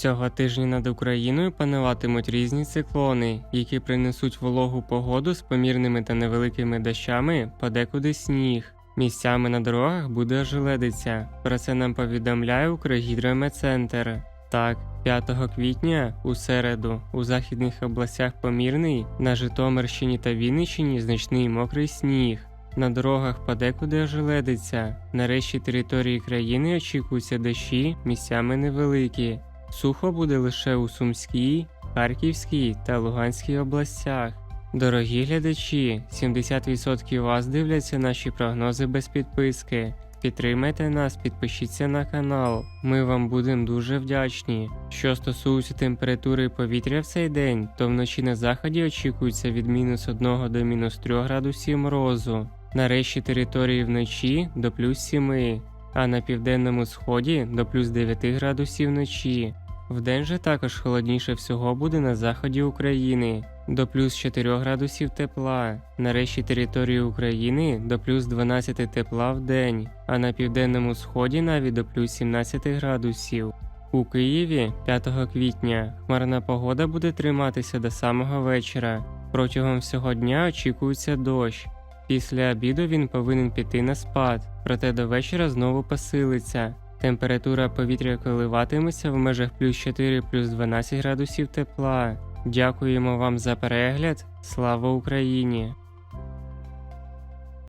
Цього тижня над Україною пануватимуть різні циклони, які принесуть вологу погоду з помірними та невеликими дощами, подекуди сніг. Місцями на дорогах буде ожеледиця. Про це нам повідомляє Укргідрометцентр. Так, 5 квітня у середу у західних областях помірний, на Житомирщині та Вінниччині значний мокрий сніг. На дорогах подекуди ожеледиться. На решті території країни очікуються дощі, місцями невеликі. Сухо буде лише у Сумській, Харківській та Луганській областях. Дорогі глядачі, 70% вас дивляться наші прогнози без підписки. Підтримайте нас, підпишіться на канал. Ми вам будемо дуже вдячні. Що стосується температури повітря в цей день, то вночі на заході очікується від мінус 1 до мінус 3 градусів морозу. На решті території вночі до плюс 7, а на південному сході до плюс 9 градусів вночі. Вдень же також холодніше всього буде на заході України до плюс 4 градусів тепла, на решті території України до плюс 12 тепла в день, а на південному сході навіть до плюс 17 градусів. У Києві 5 квітня хмарна погода буде триматися до самого вечора. Протягом всього дня очікується дощ. Після обіду він повинен піти на спад, проте до вечора знову посилиться. Температура повітря коливатиметься в межах плюс 4 плюс 12 градусів тепла. Дякуємо вам за перегляд. Слава Україні!